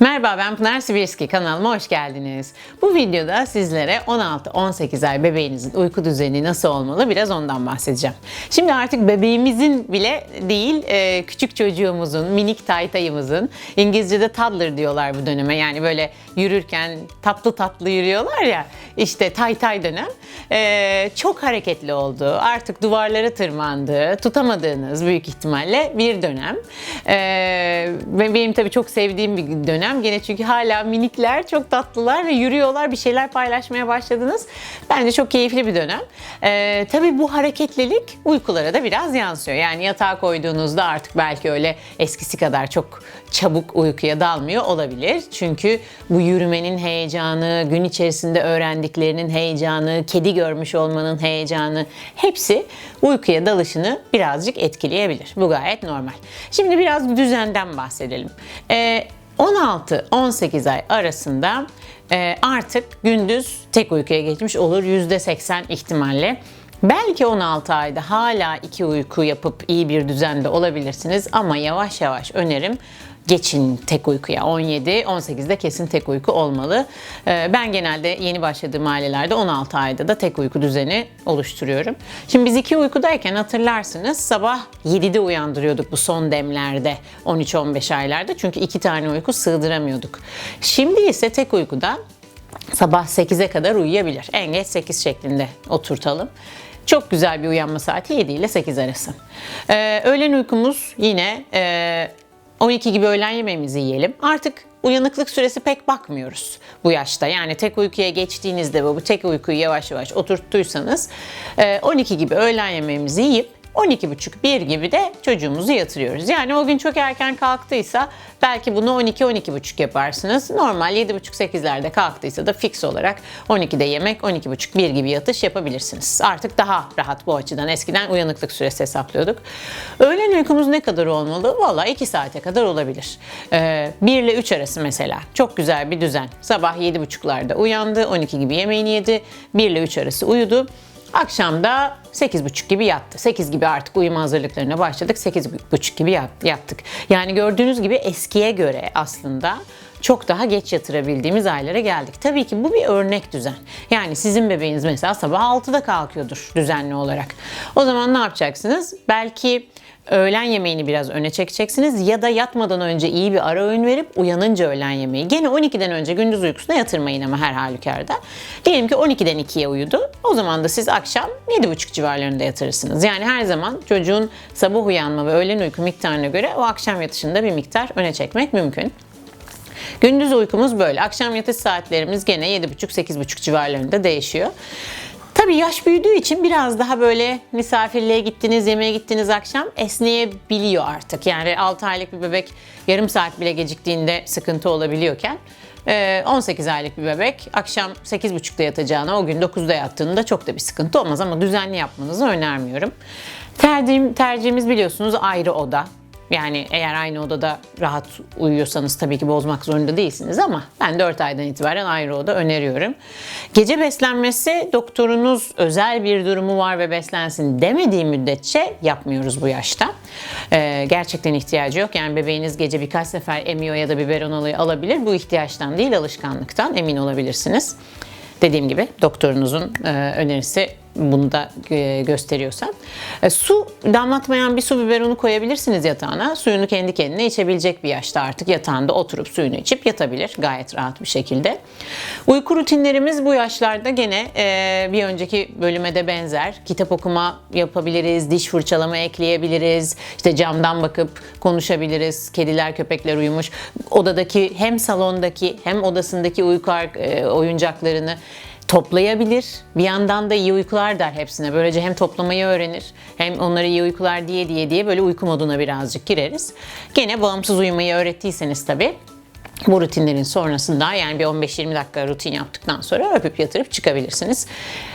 Merhaba ben Pınar Sibirski kanalıma hoş geldiniz. Bu videoda sizlere 16-18 ay bebeğinizin uyku düzeni nasıl olmalı biraz ondan bahsedeceğim. Şimdi artık bebeğimizin bile değil e, küçük çocuğumuzun, minik taytayımızın İngilizce'de toddler diyorlar bu döneme. Yani böyle yürürken tatlı tatlı yürüyorlar ya işte taytay dönem. E, çok hareketli olduğu, artık duvarlara tırmandığı, tutamadığınız büyük ihtimalle bir dönem. E, ve benim tabii çok sevdiğim bir dönem. Gene çünkü hala minikler, çok tatlılar ve yürüyorlar, bir şeyler paylaşmaya başladınız. Bence çok keyifli bir dönem. Ee, tabii bu hareketlilik uykulara da biraz yansıyor. Yani yatağa koyduğunuzda artık belki öyle eskisi kadar çok çabuk uykuya dalmıyor olabilir. Çünkü bu yürümenin heyecanı, gün içerisinde öğrendiklerinin heyecanı, kedi görmüş olmanın heyecanı hepsi uykuya dalışını birazcık etkileyebilir. Bu gayet normal. Şimdi biraz düzenden bahsedelim. Ee, 16-18 ay arasında e, artık gündüz tek uykuya geçmiş olur %80 ihtimalle. Belki 16 ayda hala iki uyku yapıp iyi bir düzende olabilirsiniz ama yavaş yavaş önerim geçin tek uykuya. 17-18'de kesin tek uyku olmalı. Ee, Ben genelde yeni başladığım ailelerde 16 ayda da tek uyku düzeni oluşturuyorum. Şimdi biz iki uykudayken hatırlarsınız sabah 7'de uyandırıyorduk bu son demlerde 13-15 aylarda. Çünkü iki tane uyku sığdıramıyorduk. Şimdi ise tek uykuda sabah 8'e kadar uyuyabilir. En geç 8 şeklinde oturtalım. Çok güzel bir uyanma saati 7 ile 8 arası. Ee, öğlen uykumuz yine e, 12 gibi öğlen yemeğimizi yiyelim. Artık uyanıklık süresi pek bakmıyoruz bu yaşta. Yani tek uykuya geçtiğinizde ve bu tek uykuyu yavaş yavaş oturttuysanız e, 12 gibi öğlen yemeğimizi yiyip 12.30-1 gibi de çocuğumuzu yatırıyoruz. Yani o gün çok erken kalktıysa belki bunu 12-12.30 yaparsınız. Normal 7.30-8'lerde kalktıysa da fix olarak 12'de yemek, 12.30-1 gibi yatış yapabilirsiniz. Artık daha rahat bu açıdan. Eskiden uyanıklık süresi hesaplıyorduk. Öğlen uykumuz ne kadar olmalı? Valla 2 saate kadar olabilir. Ee, 1 ile 3 arası mesela. Çok güzel bir düzen. Sabah 7.30'larda uyandı, 12 gibi yemeğini yedi, 1 ile 3 arası uyudu. Akşam da 8.30 gibi yattı. 8 gibi artık uyuma hazırlıklarına başladık. 8.30 gibi yat- yattık. Yani gördüğünüz gibi eskiye göre aslında çok daha geç yatırabildiğimiz aylara geldik. Tabii ki bu bir örnek düzen. Yani sizin bebeğiniz mesela sabah 6'da kalkıyordur düzenli olarak. O zaman ne yapacaksınız? Belki öğlen yemeğini biraz öne çekeceksiniz ya da yatmadan önce iyi bir ara öğün verip uyanınca öğlen yemeği. Gene 12'den önce gündüz uykusuna yatırmayın ama her halükarda. Diyelim ki 12'den 2'ye uyudu. O zaman da siz akşam 7.30 civarlarında yatırırsınız. Yani her zaman çocuğun sabah uyanma ve öğlen uyku miktarına göre o akşam yatışında bir miktar öne çekmek mümkün. Gündüz uykumuz böyle. Akşam yatış saatlerimiz gene 7.30-8.30 civarlarında değişiyor. Tabii yaş büyüdüğü için biraz daha böyle misafirliğe gittiniz, yemeğe gittiniz akşam esneyebiliyor artık. Yani 6 aylık bir bebek yarım saat bile geciktiğinde sıkıntı olabiliyorken e, 18 aylık bir bebek akşam 8.30'da yatacağına o gün 9'da yattığında çok da bir sıkıntı olmaz ama düzenli yapmanızı önermiyorum. Tercihim, tercihimiz biliyorsunuz ayrı oda. Yani eğer aynı odada rahat uyuyorsanız tabii ki bozmak zorunda değilsiniz ama ben 4 aydan itibaren ayrı oda öneriyorum. Gece beslenmesi doktorunuz özel bir durumu var ve beslensin demediği müddetçe yapmıyoruz bu yaşta. Ee, gerçekten ihtiyacı yok. Yani bebeğiniz gece birkaç sefer emiyor ya da biberon alıyor alabilir. Bu ihtiyaçtan değil alışkanlıktan emin olabilirsiniz. Dediğim gibi doktorunuzun e, önerisi bunu da e, gösteriyorsa. E, su damlatmayan bir su biberonu koyabilirsiniz yatağına. Suyunu kendi kendine içebilecek bir yaşta artık yatağında oturup suyunu içip yatabilir gayet rahat bir şekilde. Uyku rutinlerimiz bu yaşlarda gene e, bir önceki bölüme de benzer. Kitap okuma yapabiliriz, diş fırçalama ekleyebiliriz, işte camdan bakıp konuşabiliriz. Kediler, köpekler uyumuş. Odadaki hem salondaki hem odasındaki uyku ar- oyuncaklarını toplayabilir. Bir yandan da iyi uykular der hepsine. Böylece hem toplamayı öğrenir hem onlara iyi uykular diye diye diye böyle uyku moduna birazcık gireriz. Gene bağımsız uyumayı öğrettiyseniz tabii bu rutinlerin sonrasında yani bir 15-20 dakika rutin yaptıktan sonra öpüp yatırıp çıkabilirsiniz.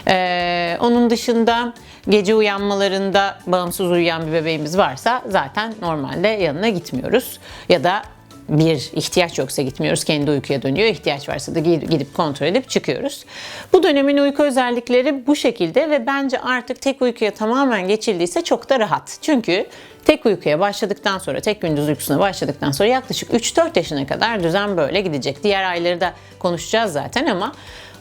Ee, onun dışında gece uyanmalarında bağımsız uyuyan bir bebeğimiz varsa zaten normalde yanına gitmiyoruz. Ya da bir ihtiyaç yoksa gitmiyoruz. Kendi uykuya dönüyor. İhtiyaç varsa da gidip kontrol edip çıkıyoruz. Bu dönemin uyku özellikleri bu şekilde ve bence artık tek uykuya tamamen geçildiyse çok da rahat. Çünkü tek uykuya başladıktan sonra, tek gündüz uykusuna başladıktan sonra yaklaşık 3-4 yaşına kadar düzen böyle gidecek. Diğer ayları da konuşacağız zaten ama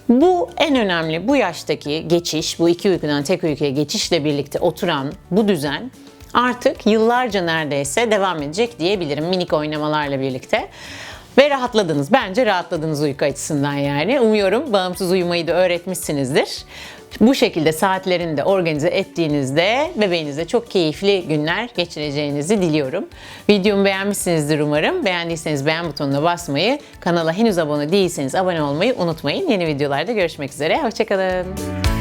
bu en önemli bu yaştaki geçiş, bu iki uykudan tek uykuya geçişle birlikte oturan bu düzen artık yıllarca neredeyse devam edecek diyebilirim minik oynamalarla birlikte. Ve rahatladınız. Bence rahatladınız uyku açısından yani. Umuyorum bağımsız uyumayı da öğretmişsinizdir. Bu şekilde saatlerini de organize ettiğinizde bebeğinizle çok keyifli günler geçireceğinizi diliyorum. Videomu beğenmişsinizdir umarım. Beğendiyseniz beğen butonuna basmayı, kanala henüz abone değilseniz abone olmayı unutmayın. Yeni videolarda görüşmek üzere. Hoşçakalın.